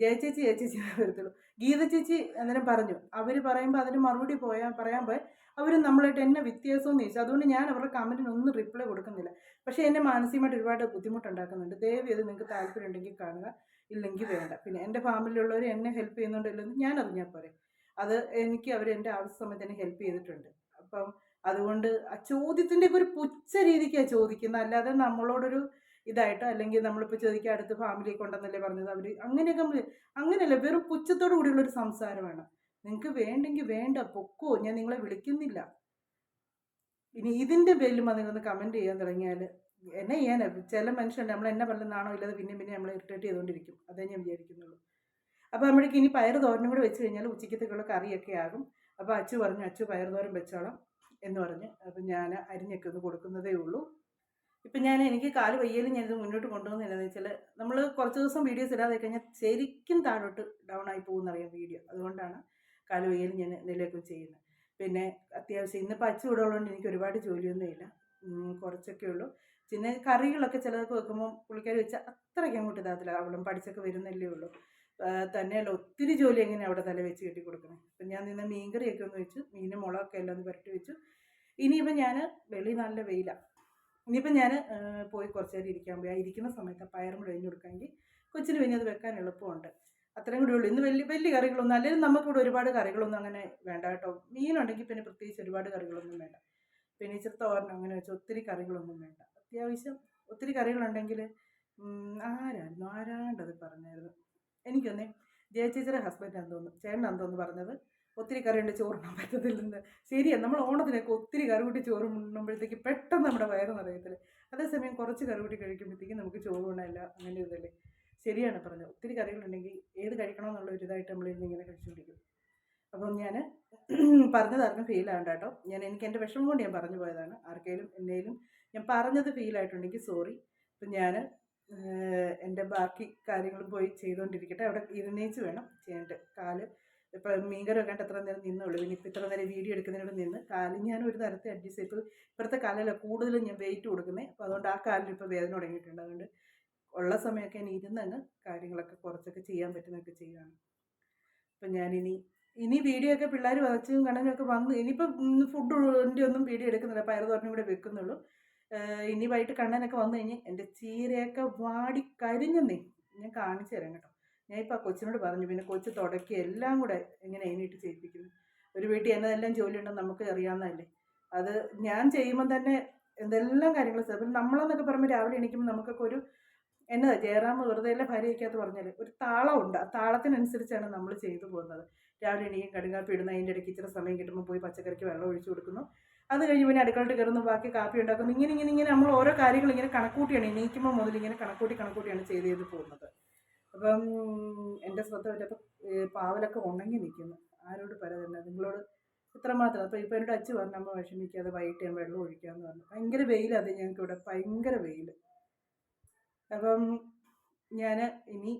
ജയചേച്ചി ജയചേച്ചി വരത്തുള്ളൂ. ഗീത ചേച്ചി അന്നേരം പറഞ്ഞു അവർ പറയുമ്പോൾ അതിന് മറുപടി പോയാൽ പറയാൻ പോയി അവർ നമ്മളായിട്ട് എന്നെ വ്യത്യാസമെന്ന് ചോദിച്ചു. അതുകൊണ്ട് ഞാൻ അവരുടെ കമന്റിന് ഒന്നും റിപ്ലൈ കൊടുക്കുന്നില്ല. പക്ഷേ എന്നെ മാനസികമായിട്ട് ഒരുപാട് ബുദ്ധിമുട്ടുണ്ടാക്കുന്നുണ്ട്. ദയവ് ഇത് നിങ്ങൾക്ക് താല്പര്യം ഉണ്ടെങ്കിൽ കാണുക ഇല്ലെങ്കിൽ വേണ്ട. പിന്നെ എന്റെ ഫാമിലിയിലുള്ളവർ എന്നെ ഹെൽപ്പ് ചെയ്യുന്നുണ്ടോ ഇല്ലെന്ന് ഞാൻ അറിഞ്ഞാൽ പോരെ. അത് എനിക്ക് അവർ എന്റെ ആവശ്യ സമയത്ത് എന്നെ ഹെൽപ്പ് ചെയ്തിട്ടുണ്ട്. അപ്പം അതുകൊണ്ട് ആ ചോദ്യത്തിന്റെ ഒരു പുച്ഛ രീതിക്കാണ് ചോദിക്കുന്നത് അല്ലാതെ നമ്മളോടൊരു ഇതായിട്ടോ അല്ലെങ്കിൽ നമ്മളിപ്പോൾ ചോദിക്കുക അടുത്ത് ഫാമിലി കൊണ്ടെന്നല്ലേ പറഞ്ഞത്? അവർ അങ്ങനെയൊക്കെ അങ്ങനെയല്ല വെറും പുച്ഛത്തോടു കൂടിയുള്ളൊരു സംസാരമാണ് നിങ്ങൾക്ക് വേണ്ടെങ്കിൽ വേണ്ട പൊക്കോ ഞാൻ നിങ്ങളെ വിളിക്കുന്നില്ല. ഇനി ഇതിന്റെ പേരിലും നിങ്ങളൊന്ന് കമന്റ് ചെയ്യാൻ തുടങ്ങിയാൽ എന്നെ ചെയ്യാൻ ചില മനുഷ്യരുണ്ട് നമ്മൾ എന്നെ പല്ലുന്നാണോ ഇല്ലാതെ പിന്നെ പിന്നെ നമ്മൾ ഇറിറ്റേറ്റ് ചെയ്തുകൊണ്ടിരിക്കും. അതേ ഞാൻ വിചാരിക്കുന്നുള്ളൂ. അപ്പോൾ നമ്മൾക്ക് ഇനി പയർ തോരനും കൂടെ വെച്ച് കഴിഞ്ഞാൽ ഉച്ചക്കത്തേക്കുള്ള കറിയൊക്കെ ആകും. അപ്പോൾ അച്ചു പറഞ്ഞു അച്ചു പയർ തോരൻ വെച്ചോളാം എന്ന് പറഞ്ഞ്. അപ്പം ഞാൻ അരിഞ്ഞൊക്കെ ഒന്ന് കൊടുക്കുന്നതേ ഉള്ളൂ. ഇപ്പം ഞാൻ എനിക്ക് കാൽ വയ്യാലും ഞാനിത് മുന്നോട്ട് കൊണ്ടുപോകുന്നില്ലെന്ന് വെച്ചാൽ നമ്മൾ കുറച്ച് ദിവസം വീഡിയോസ് ഇടാതെ കഴിഞ്ഞാൽ ശരിക്കും താഴോട്ട് ഡൗൺ ആയി പോകുന്നറിയാം വീഡിയോ അതുകൊണ്ടാണ് കാൽ വയ്യാലും ഞാൻ എന്തെങ്കിലുമൊക്കെ ചെയ്യുന്നത്. പിന്നെ അത്യാവശ്യം ഇന്നിപ്പോൾ അച്ചു ഇവിടെ ഉള്ളതുകൊണ്ട് എനിക്ക് ഒരുപാട് ജോലിയൊന്നുമില്ല കുറച്ചൊക്കെ ഉള്ളൂ. പിന്നെ കറികളൊക്കെ ചിലതൊക്കെ വെക്കുമ്പോൾ പുള്ളിക്കാരി വെച്ചാൽ അത്രയ്ക്ക് അങ്ങോട്ട് ഇതാകത്തില്ല. അവളും പഠിച്ചൊക്കെ വരുന്നല്ലേ ഉള്ളൂ. തന്നെയല്ല ഒത്തിരി ജോലി എങ്ങനെ അവിടെ തല വെച്ച് കെട്ടി കൊടുക്കണം അപ്പം ഞാൻ നിന്ന് മീൻകറിയൊക്കെ ഒന്ന് വെച്ചു. മീനും മുളകൊക്കെ എല്ലാം ഒന്ന് പുരട്ടി വെച്ചു. ഇനിയിപ്പോൾ ഞാൻ വെളി നല്ല വെയിലാണ് ഇനിയിപ്പോൾ ഞാൻ പോയി കുറച്ച് നേരം ഇരിക്കാൻ പോയി. ഇരിക്കുന്ന സമയത്ത് പയറും കൂടെ കഴിഞ്ഞ് കൊടുക്കാമെങ്കിൽ കൊച്ചിന് പിന്നെ അത് വെക്കാൻ എളുപ്പമുണ്ട്. അത്രയും കൂടെ ഉള്ളൂ. ഇന്ന് വലിയ വലിയ കറികളൊന്നും അല്ലെങ്കിൽ നമുക്കിവിടെ ഒരുപാട് കറികളൊന്നും അങ്ങനെ വേണ്ട കേട്ടോ. മീനുണ്ടെങ്കിൽ പിന്നെ പ്രത്യേകിച്ച് ഒരുപാട് കറികളൊന്നും വേണ്ട. പിന്നെ ഇച്ചിരി അങ്ങനെ വെച്ച് ഒത്തിരി കറികളൊന്നും വേണ്ട. അത്യാവശ്യം ഒത്തിരി കറികളുണ്ടെങ്കിൽ ആരായിരുന്നു? ആരാണ്ടത് പറഞ്ഞായിരുന്നു. എനിക്കൊന്നേ ഹസ്ബൻഡാന്ന് തോന്നുന്നു. ചേട്ടനാന്ന് തോന്നുന്നു പറഞ്ഞത്. ഒത്തിരി കറി ഉണ്ട് ചോറുണ്ണാൻ <laughs> പറ്റത്തില്ലെന്ന് ശരിയാണ് നമ്മൾ ഓണത്തിനൊക്കെ ഒത്തിരി കറി കൂട്ടി ചോറ് ഉണ്ണുമ്പോഴത്തേക്ക് പെട്ടെന്ന് നമ്മുടെ വയറ് നിറയത്തില്ല? അതേസമയം കുറച്ച് കറി കൂട്ടി കഴിക്കുമ്പോഴത്തേക്കും നമുക്ക് ചോറ് ഉണ്ണല്ല അങ്ങനെ ഇതല്ലേ. ശരിയാണ് പറഞ്ഞത്. ഒത്തിരി കറികളുണ്ടെങ്കിൽ ഏത് കഴിക്കണം എന്നുള്ള ഒരു ഇതായിട്ട് നമ്മളിരുന്ന് ഇങ്ങനെ കഴിച്ചുകൊണ്ടിരിക്കും. അപ്പം ഞാൻ പറഞ്ഞത് ആർക്കും ഫീൽ ആവണ്ട കേട്ടോ. ഞാൻ എനിക്ക് എന്റെ വിഷമം കൊണ്ട് ഞാൻ പറഞ്ഞു പോയതാണ്. ആർക്കെങ്കിലും എന്നേലും ഞാൻ പറഞ്ഞത് ഫീൽ ആയിട്ടുണ്ടെങ്കിൽ സോറി അപ്പം ഞാൻ എന്റെ ബാക്കി കാര്യങ്ങൾ പോയി ചെയ്തുകൊണ്ടിരിക്കട്ടെ. അവിടെ ഇരുന്നേച്ച് വേണം ചെയ്യേണ്ടത് കാൽ ഇപ്പം മീൻകറി വെക്കാണ്ട് എത്ര നേരം നിന്നുള്ളൂ പിന്നെ ഇപ്പം ഇത്ര നേരം വീഡിയോ എടുക്കുന്നതിനോട് നിന്ന് കാലിൽ ഞാൻ ഒരു തരത്തിൽ അഡ്ജസ്റ്റ് ചെയ്ത് ഇപ്പം ഇപ്പോഴത്തെ കാലില കൂടുതലും ഞാൻ വെയിറ്റ് കൊടുക്കുന്നത് അപ്പോൾ അതുകൊണ്ട് ആ കാലിൽ ഇപ്പോൾ വേദന തുടങ്ങിയിട്ടുണ്ട്. അതുകൊണ്ട് ഉള്ള സമയമൊക്കെ ഞാൻ ഇരുന്നങ്ങ് കാര്യങ്ങളൊക്കെ കുറച്ചൊക്കെ ചെയ്യാൻ പറ്റുന്നൊക്കെ ചെയ്യുകയാണ് അപ്പം ഞാനിനി ഇനി വീഡിയോ ഒക്കെ പിള്ളേർ വരച്ചും കണ്ണനൊക്കെ വന്ന് ഇനിയിപ്പം ഫുഡിന്റെ ഒന്നും വീഡിയോ എടുക്കുന്നില്ല. പയർ തോരനും കൂടെ വെക്കുന്നുള്ളൂ. ഇനി വൈകിട്ട് കണ്ണനൊക്കെ വന്നു കഴിഞ്ഞ് എന്റെ ചീരയൊക്കെ വാടി കരിഞ്ഞെന്നേ. ഞാൻ കാണിച്ചു തരാം കേട്ടോ. ഞാൻ ഇപ്പോൾ ആ കൊച്ചിനോട് പറഞ്ഞു പിന്നെ കൊച്ച് തുടക്കി എല്ലാം കൂടെ എങ്ങനെ എണീറ്റ് ചെയ്യിപ്പിക്കുന്നു? ഒരു വീട്ടിൽ എന്നതെല്ലാം ജോലി ഉണ്ടെന്ന് നമുക്ക് അറിയാവുന്നതല്ലേ? അത് ഞാൻ ചെയ്യുമ്പോൾ തന്നെ എന്തെല്ലാം കാര്യങ്ങൾ ചിലപ്പോൾ നമ്മളെന്നൊക്കെ പറയുമ്പോൾ രാവിലെ എണീക്കുമ്പോൾ നമുക്കൊക്കെ ഒരു എന്നതാ ജയറാം വെറുതെ അല്ല ഭാര്യയ്ക്കകത്ത് പറഞ്ഞാൽ ഒരു താളമുണ്ട് ആ താളത്തിനനുസരിച്ചാണ് നമ്മൾ ചെയ്തു പോകുന്നത്. രാവിലെ എണീക്കും കടുങ്കാപ്പി ഇടുന്ന അതിന്റെ ഇടയ്ക്ക് ഇച്ചിരി സമയം കിട്ടുമ്പോൾ പോയി പച്ചക്കറിക്ക് വെള്ളം ഒഴിച്ചു കൊടുക്കുന്നു. അത് കഴിഞ്ഞ് പിന്നെ അടുക്കളയിട്ട് കയറുന്നു ബാക്കി കാപ്പി ഉണ്ടാക്കുന്നു. ഇങ്ങനെ ഇങ്ങനെ ഇങ്ങനെ നമ്മൾ ഓരോ കാര്യങ്ങൾ ഇങ്ങനെ കണക്കൂട്ടിയാണ് എണീക്കുമ്പോൾ മുതൽ ഇങ്ങനെ കണക്കൂട്ടി കണക്കൂട്ടിയാണ് ചെയ്ത് ചെയ്ത് പോകുന്നത്. അപ്പം എന്റെ ശ്രദ്ധ പറ്റപ്പോൾ പാവലൊക്കെ ഉണങ്ങി നിൽക്കുന്നു. ആരോട് പറയാതല്ല നിങ്ങളോട് ഇത്രമാത്രം. അപ്പോൾ ഇപ്പോൾ എന്നോട് അച്ഛൻ പറഞ്ഞു അമ്മ വിഷമിക്കാതെ വൈകിട്ട് ഞാൻ വെള്ളം ഒഴിക്കാമെന്ന് പറഞ്ഞു. ഭയങ്കര വെയിലത് ഞങ്ങൾക്ക് ഇവിടെ. ഭയങ്കര വെയിൽ അപ്പം ഞാൻ ഇനി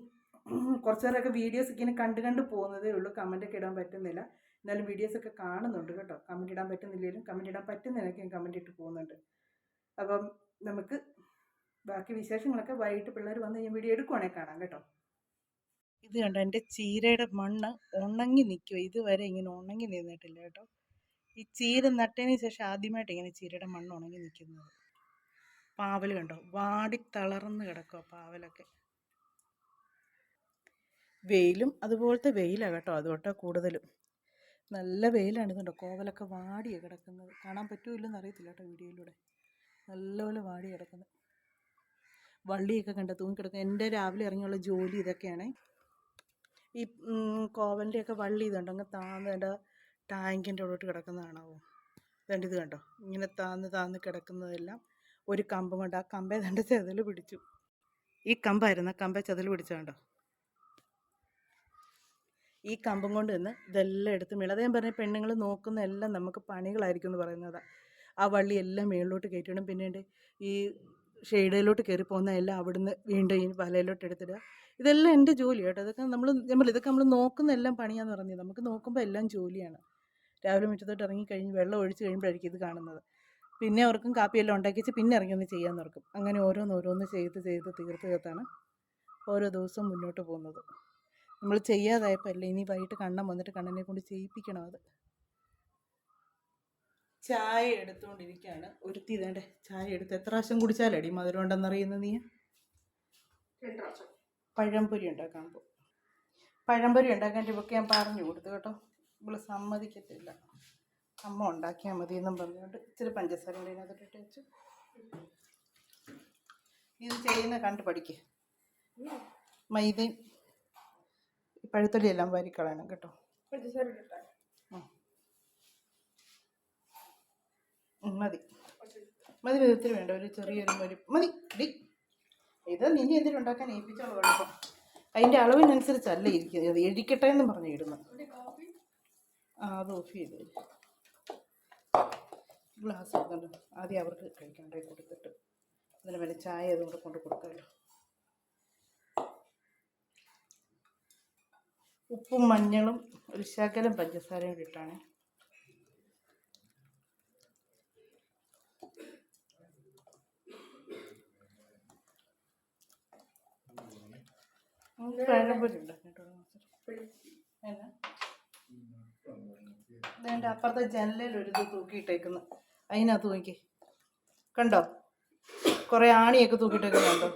കുറച്ച് നേരമൊക്കെ വീഡിയോസ് ഇങ്ങനെ കണ്ട് കണ്ട് പോകുന്നതേ ഉള്ളൂ. കമന്റൊക്കെ ഇടാൻ പറ്റുന്നില്ല. എന്നാലും വീഡിയോസൊക്കെ കാണുന്നുണ്ട് കേട്ടോ. കമന്റ് ഇടാൻ പറ്റുന്നില്ലെങ്കിലും കമന്റ് ഇടാൻ പറ്റുന്നതിനൊക്കെ ഞാൻ കമന്റ് ഇട്ട് പോകുന്നുണ്ട്. അപ്പം നമുക്ക് ബാക്കി വിശേഷങ്ങളൊക്കെ വൈകിട്ട് പിള്ളേർ വന്ന് ഞാൻ വീഡിയോ എടുക്കുവാണെങ്കിൽ കാണാം കേട്ടോ. ഇത് കണ്ടോ? എന്റെ ചീരയുടെ മണ്ണ് ഉണങ്ങി നിൽക്കുക ഇതുവരെ ഇങ്ങനെ ഉണങ്ങി നിന്നിട്ടില്ല കേട്ടോ. ഈ ചീര നട്ടതിന് ശേഷം ആദ്യമായിട്ട് ഇങ്ങനെ ചീരയുടെ മണ്ണ് ഉണങ്ങി നിൽക്കുന്നത്. പാവൽ കണ്ടോ? വാടി തളർന്ന് കിടക്കുക പാവലൊക്കെ. വെയിലും അതുപോലത്തെ വെയിലാണ് കേട്ടോ അതുകൊണ്ടാ കൂടുതലും. നല്ല വെയിലാണ് ഇതുണ്ടോ കോവലൊക്കെ വാടിയാണ് കിടക്കുന്നത്. കാണാൻ പറ്റുമില്ലെന്ന് അറിയത്തില്ല കേട്ടോ വീഡിയോയിലൂടെ. നല്ലപോലെ വാടി കിടക്കുന്നത്. വള്ളിയൊക്കെ കണ്ട തൂങ്ങിക്കിടക്കുക എന്റെ രാവിലെ ഇറങ്ങിയുള്ള ജോലി ഇതൊക്കെയാണേ. ഈ കോവലിന്റെയൊക്കെ വള്ളി ഇതുണ്ട്? അങ്ങ് താന്ന് എന്റെ ടാങ്കിന്റെ ഉള്ളിലോട്ട് കിടക്കുന്ന കാണാവോ? ഇതുണ്ട് ഇത് കണ്ടോ? ഇങ്ങനെ താന്ന് താന്ന് കിടക്കുന്നതെല്ലാം ഒരു കമ്പ് കൊണ്ട് ആ കമ്പേ രണ്ട് ചെതൽ പിടിച്ചു. ഈ കമ്പായിരുന്നു ആ കമ്പേ ചെതൽ പിടിച്ച കണ്ടോ? ഈ കമ്പും കൊണ്ട് നിന്ന് ഇതെല്ലാം എടുത്ത് മേള. ഞാൻ പറഞ്ഞ പെണ്ണുങ്ങൾ നോക്കുന്ന എല്ലാം നമുക്ക് പണികളായിരിക്കും എന്ന് പറയുന്നതാണ് ആ വള്ളി എല്ലാം മേളിലോട്ട് കയറ്റിയിടും. പിന്നീട് ഈ ഷെയ്ഡിലോട്ട് കയറി എല്ലാം അവിടുന്ന് വീണ്ടും ഈ വലയിലോട്ട് എടുത്തിടുക. ഇതെല്ലാം എന്റെ ജോലി കേട്ടോ ഇതൊക്കെ നമ്മൾ നമ്മൾ ഇതൊക്കെ നമ്മൾ നോക്കുന്ന എല്ലാം പണിയാന്ന് പറഞ്ഞത് നമുക്ക് നോക്കുമ്പോൾ എല്ലാം ജോലിയാണ്. രാവിലെ മുറ്റത്തോട്ട് ഇറങ്ങി കഴിഞ്ഞ് വെള്ളം ഒഴിച്ച് കഴിയുമ്പോഴായിരിക്കും ഇത് കാണുന്നത്. പിന്നെ അവർക്കും കാപ്പിയെല്ലാം ഉണ്ടാക്കിച്ച് പിന്നെ ഇറങ്ങി ഒന്ന് ചെയ്യാൻ നോക്കും അങ്ങനെ ഓരോന്ന് ഓരോന്ന് ചെയ്ത് ചെയ്ത് തീർത്ത് തീർത്താണ് ഓരോ ദിവസവും മുന്നോട്ട് പോകുന്നത്. നമ്മൾ ചെയ്യാതായപ്പോൾ അല്ലേ ഇനി വൈകിട്ട് കണ്ണൻ വന്നിട്ട് കണ്ണനെ കൊണ്ട് ചെയ്യിപ്പിക്കണം അത്. ചായ എടുത്തുകൊണ്ടിരിക്കുകയാണ് ഒരുത്തി ഇതേണ്ട ചായ എടുത്ത് എത്ര പ്രാവശ്യം കുടിച്ചാലടി മധുരം ഉണ്ടെന്നറിയുന്നത് നീ? പഴംപൊരി ഉണ്ടാക്കാൻ പോകും പഴംപൊരി ഉണ്ടാക്കാൻ ഇവൾക്ക് ഞാൻ പറഞ്ഞു കൊടുത്തു കേട്ടോ. ഇവൾ സമ്മതിക്കത്തില്ല. അമ്മ ഉണ്ടാക്കിയാൽ മതി എന്നും പറഞ്ഞുകൊണ്ട് ഇച്ചിരി പഞ്ചസാര കൂടി ഇതിനകത്തോട്ട് വെച്ചു. ഇത് ചെയ്യുന്ന കണ്ട് പഠിക്ക്. മൈദയും പഴുത്തൊലിയെല്ലാം വാരിക്കളയണം കേട്ടോ. ഉം. മതി. മതി വിധത്തിൽ വേണ്ട. ഒരു ചെറിയൊരു മരി മതി. ഡി. ഇത് നിന്നെ എന്തിനും ഉണ്ടാക്കാൻ ഏൽപ്പിച്ചോളൂ കുഴപ്പം അതിന്റെ അളവിനനുസരിച്ചല്ല ഇരിക്കുന്നത് എഴിക്കട്ടെ എന്ന് പറഞ്ഞ് ഇടുന്നു ആ അത് ഓഫ് ചെയ്ത് ഗ്ലാസ് എടുത്തുണ്ട് ആദ്യം അവർക്ക് കഴിക്കാണ്ടേ കൊടുത്തിട്ട്. അതിന് വില ചായ അതുകൊണ്ട് കൊണ്ട് കൊടുക്കാമല്ലോ ഉപ്പും മഞ്ഞളും ഒരു ശകലം പഞ്ചസാരയും കൂടി ഇട്ടാണ്. വേണ്ട അപ്പുറത്തെ ജനലിൽ ഒരു ഇത് തൂക്കിയിട്ടേക്കുന്നു. അതിനകത്ത് നോക്കി. കണ്ടോ? കുറേ ആണിയൊക്കെ തൂക്കിയിട്ടേക്കുന്നുണ്ടോ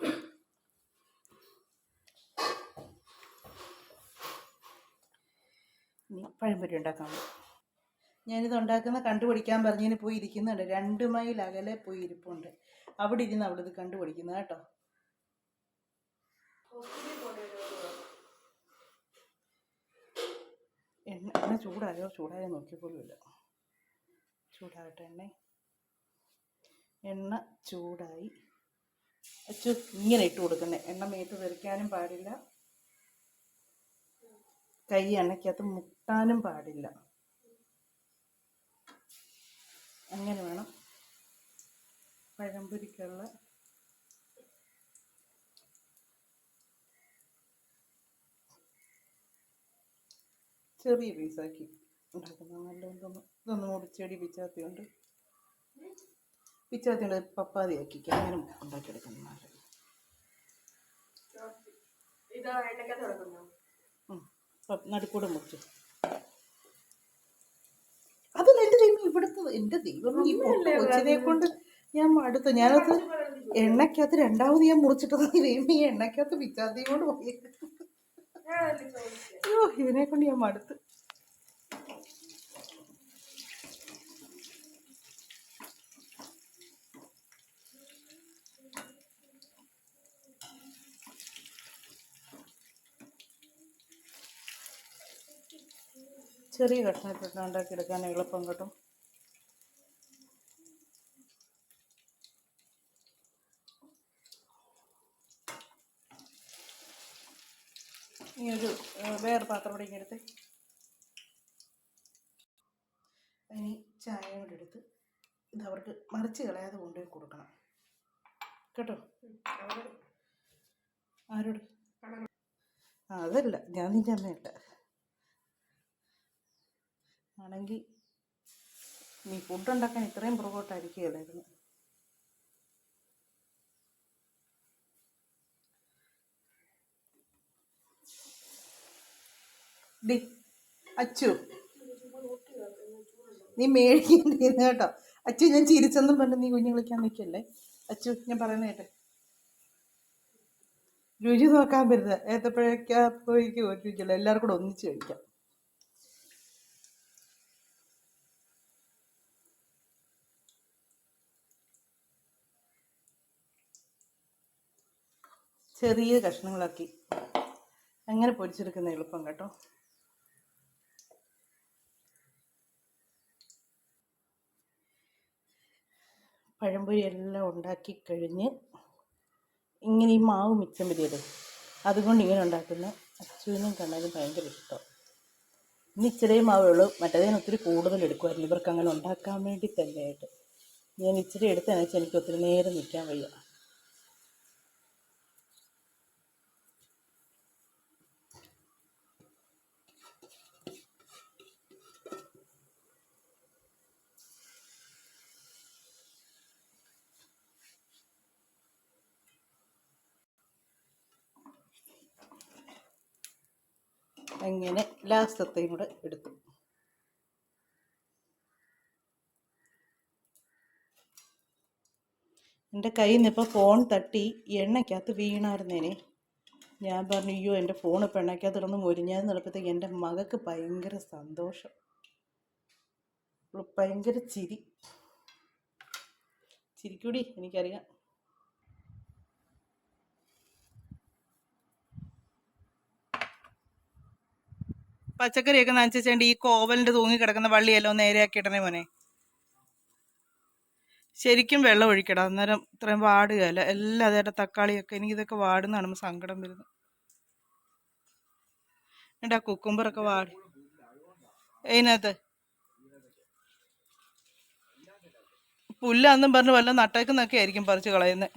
ഇനി പഴംപൊരി ഉണ്ടാക്കാൻ ഞാനിത് ഉണ്ടാക്കുന്ന കണ്ടുപിടിക്കാൻ പറഞ്ഞതിന് പോയി ഇരിക്കുന്നുണ്ട്. രണ്ട് മൈൽ അകലെ പോയി ഇരിപ്പുണ്ട്. അവിടെ ഇരുന്ന് അവളിത് കണ്ടുപിടിക്കുന്നത് കേട്ടോ. എണ്ണ ചൂടായോ? ചൂടായോ ചൂടായോ നോക്കിയപ്പോലുമില്ല ചൂടാകട്ടെ എണ്ണ. എണ്ണ ചൂടായി. അച്ചു ഇങ്ങനെ ഇട്ട് കൊടുക്കണേ എണ്ണ മേത്ത് തെറിക്കാനും പാടില്ല. കൈ എണ്ണയ്ക്കകത്ത് മുട്ടാനും പാടില്ല. അങ്ങനെ വേണം പഴംപൊരിക്കുള്ള ചെറിയ പീസാക്കി. ഉണ്ടാക്കുന്നത് നല്ല ഇതൊന്ന് ഇതൊന്ന് മുറിച്ചെടി പിച്ചാത്തി കൊണ്ട് പിച്ചാത്തി കൊണ്ട് പപ്പാതി ആക്കി അങ്ങനെ ഉണ്ടാക്കിയെടുക്കുന്നത് കിടക്കുന്നു നടുക്കൂടെ മുറിച്ചു. അതല്ല എന്റെ ദൈവം ഇവിടുത്തെ എന്റെ ദൈവം ഈ കൊച്ചിനെ കൊണ്ട് ഞാൻ മടുത്തു ഞാനത് എണ്ണയ്ക്കകത്ത് രണ്ടാമത് ഞാൻ മുറിച്ചിട്ടത് ദൈവം ഈ എണ്ണയ്ക്കകത്ത് പിച്ചാത്തി കൊണ്ട് പോയി അയ്യോ ഇതിനെ കൊണ്ട് ഞാൻ മടുത്ത്. ചെറിയ കഷ്ണത്തിട്ട് ഉണ്ടാക്കിയെടുക്കാൻ എളുപ്പം കിട്ടും ഈ ഒരു ഏഹ്, വേറെ പാത്രം കൂടെ ഇങ്ങനെ ഇനി ചായ കൂടെ എടുത്ത് ഇത് അവർക്ക് മറിച്ച് കളയാതെ കൊണ്ടുപോയി കൊടുക്കണം. കേട്ടോ? ആരോട്? അതല്ല. ഞാൻ നിന്റെ അമ്മയല്ല. ആണെങ്കിൽ നീ ഫുഡ് ഉണ്ടാക്കാൻ ഇത്രയും പുറകോട്ടായിരിക്കുകയല്ലായിരുന്നു. ഡി അച്ചു. നീ മേടിക്കേണ്ടിരുന്നു കേട്ടോ. അച്ചു ഞാൻ ചിരിച്ചെന്നും പറഞ്ഞു നീ കുഞ്ഞു വിളിക്കാൻ നിൽക്കല്ലേ? അച്ചു ഞാൻ പറയുന്ന കേട്ടെ. രുചി നോക്കാൻ പറ്റുന്നത് ഏത്തപ്പഴക്ക പോയിക്ക് രുചിയില്ല. എല്ലാവർക്കും കൂടെ ഒന്നിച്ച് കഴിക്കാം. ചെറിയ കഷ്ണങ്ങളാക്കി. അങ്ങനെ പൊരിച്ചെടുക്കുന്ന എളുപ്പം കേട്ടോ. പഴംപൊരി എല്ലാം ഉണ്ടാക്കി കഴിഞ്ഞ് ഇങ്ങനെ ഈ മാവ് മിച്ചം വരികയത് അതുകൊണ്ട് ഇങ്ങനെ ഉണ്ടാക്കുന്ന അച്ചുവിനും കണ്ണനും ഭയങ്കര ഇഷ്ടം. ഇന്ന് ഇച്ചിരി മാവേ ഉള്ളൂ. മറ്റേതിന് ഒത്തിരി കൂടുതൽ എടുക്കുമായിരുന്നു. ഇവർക്ക് അങ്ങനെ ഉണ്ടാക്കാൻ വേണ്ടി തന്നെയായിട്ട് ഞാൻ ഇച്ചിരി എടുത്തതെന്ന് വെച്ചാൽ എനിക്ക് ഒത്തിരി നേരം നിൽക്കാൻ വയ്യ. അങ്ങനെ ലാസ്റ്റത്തെയും കൂടെ എടുത്തു? എന്റെ കയ്യിൽ നിന്ന് ഇപ്പോൾ ഫോൺ തട്ടി എണ്ണയ്ക്കകത്ത് വീണായിരുന്നേനെ. ഞാൻ പറഞ്ഞു അയ്യോ എന്റെ ഫോൺ ഇപ്പോൾ എണ്ണയ്ക്കകത്ത് ഇടന്ന് മുരിഞ്ഞാന്ന് എളുപ്പത്തേക്ക് എന്റെ മകൾക്ക് ഭയങ്കര സന്തോഷം. ഭയങ്കര ചിരി. ചിരിക്കൂടി എനിക്കറിയാം. പച്ചക്കറിയൊക്കെ നനച്ചേണ്ടി ഈ കോവലിന്റെ തൂങ്ങി കിടക്കുന്ന വള്ളിയെല്ലാം നേരെയാക്കി ഇടണേ മോനെ. ശരിക്കും വെള്ളം ഒഴിക്കടാ. അന്നേരം ഇത്രയും വാടുകയല്ല എല്ലാ അതേടെ തക്കാളിയൊക്കെ എനിക്ക് ഇതൊക്കെ കാണുമ്പോൾ സങ്കടം വരുന്നു എന്നിട്ട് ആ കുക്കുമ്പറൊക്കെ വാടി. അതിനകത്ത് പുല്ലാന്നും പറഞ്ഞു വല്ല നട്ടേക്കുന്നൊക്കെ ആയിരിക്കും പറിച്ചു കളയുന്നത്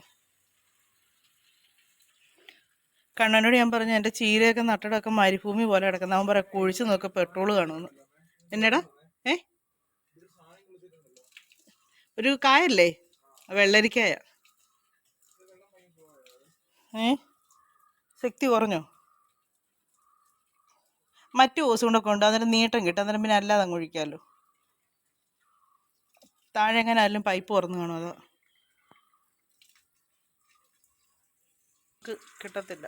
കണ്ണനോട് ഞാൻ പറഞ്ഞു എന്റെ ചീരയൊക്കെ നട്ടടൊക്കെ മരുഭൂമി പോലെ കിടക്കുന്ന. അവൻ പറയാം കുഴിച്ച് നോക്ക് പെട്രോൾ കാണുമെന്ന്. എന്നടാ? ഏ? ഒരു കായല്ലേ? വെള്ളരിക്കായ. ഏ? ശക്തി കുറഞ്ഞോ? മറ്റു ഓസും കൊണ്ടൊക്കെ ഉണ്ട്. അന്നേരം നീട്ടം കിട്ടും. അന്നേരം പിന്നെ അല്ലാതെ അങ്ങ് ഒഴിക്കാമല്ലോ താഴെ എങ്ങനെ ആയാലും പൈപ്പ് തുറന്നു കാണും അതോ? കിട്ടത്തില്ല.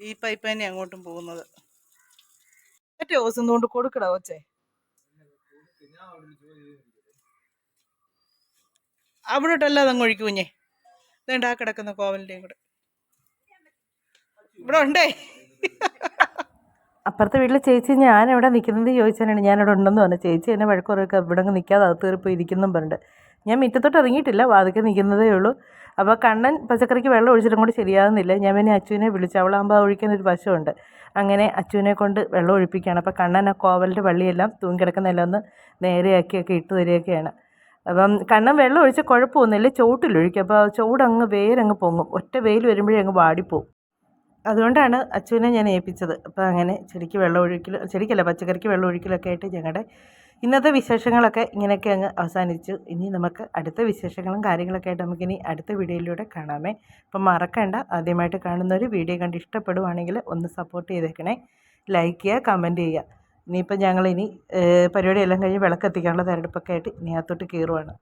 ഈ പൈപ്പ് തന്നെ അങ്ങോട്ടും പോകുന്നത്. മറ്റേ ദിവസം കൊണ്ട് കൊടുക്കടാ ഒച്ചേ അവിടോട്ടല്ല അങ്ങ് ഒഴിക്കും കുഞ്ഞേ. ഇതേണ്ട ആ കിടക്കുന്ന കോവലിന്റെയും കൂടെ. ഇവിടെ ഉണ്ടേ? അപ്പുറത്തെ വീട്ടിൽ ചേച്ചി ഞാൻ എവിടെ നിൽക്കുന്നത് ചോദിച്ചാലാണ് ഞാൻ ഇവിടെ ഉണ്ടെന്ന് പറഞ്ഞു ചേച്ചി എന്നെ വഴക്കുറയൊക്കെ ഇവിടെ നിൽക്കാതെ അകത്ത് കയറിപ്പോയി ഇരിക്കുന്നും പറഞ്ഞിട്ട്. ഞാൻ മുറ്റത്തോട്ട് ഇറങ്ങിയിട്ടില്ല വാതിക്കെ നിൽക്കുന്നതേ ഉള്ളൂ. അപ്പോൾ കണ്ണൻ പച്ചക്കറിക്ക് വെള്ളം ഒഴിച്ചിട്ടും കൂടി ശരിയാകുന്നില്ല ഞാൻ പിന്നെ അച്ചുവിനെ വിളിച്ചു. അവളാകുമ്പോൾ ഒഴിക്കാൻ ഒരു പശുണ്ട് അങ്ങനെ അച്ചുവിനെ കൊണ്ട് വെള്ളം ഒഴിപ്പിക്കുകയാണ്. അപ്പോൾ കണ്ണൻ ആ കോവലിന്റെ വള്ളിയെല്ലാം തൂങ്ങിക്കിടക്കുന്നതെല്ലാം ഒന്ന് നേരെയാക്കിയൊക്കെ ഇട്ട് തരികയൊക്കെയാണ്. അപ്പം കണ്ണൻ വെള്ളം ഒഴിച്ച് കുഴപ്പമൊന്നുമില്ല. ചുവട്ടിലൊഴിക്കും അപ്പോൾ ചൂടങ്ങ് വേരങ്ങ് പൊങ്ങും. ഒറ്റ വെയിൽ വരുമ്പോഴേ അങ്ങ് വാടിപ്പോവും. അതുകൊണ്ടാണ് അച്ചുവിനെ ഞാൻ ഏൽപ്പിച്ചത്. അപ്പോൾ അങ്ങനെ ചെടിക്ക് വെള്ളം ഒഴിക്കൽ ചെടിക്കല്ല പച്ചക്കറിക്ക് വെള്ളം ഒഴിക്കലൊക്കെ ആയിട്ട് ഞങ്ങളുടെ ഇന്നത്തെ വിശേഷങ്ങളൊക്കെ ഇങ്ങനെയൊക്കെ അങ്ങ് അവസാനിച്ചു. ഇനി നമുക്ക് അടുത്ത വിശേഷങ്ങളും കാര്യങ്ങളൊക്കെ ആയിട്ട് നമുക്കിനി അടുത്ത വീഡിയോയിലൂടെ കാണാമേ. അപ്പം മറക്കണ്ട. ആദ്യമായിട്ട് കാണുന്ന ഒരു വീഡിയോ കണ്ട് ഇഷ്ടപ്പെടുവാണെങ്കിൽ ഒന്ന് സപ്പോർട്ട് ചെയ്തേക്കണേ. ലൈക്ക് ചെയ്യുക കമന്റ് ചെയ്യുക. ഇനിയിപ്പോൾ ഞങ്ങളിനി പരിപാടിയെല്ലാം കഴിഞ്ഞ് വിളക്കെത്തിക്കാനുള്ള തിരഞ്ഞെടുപ്പൊക്കെ ആയിട്ട് ഇനി അകത്തോട്ട് കയറുവാണ്.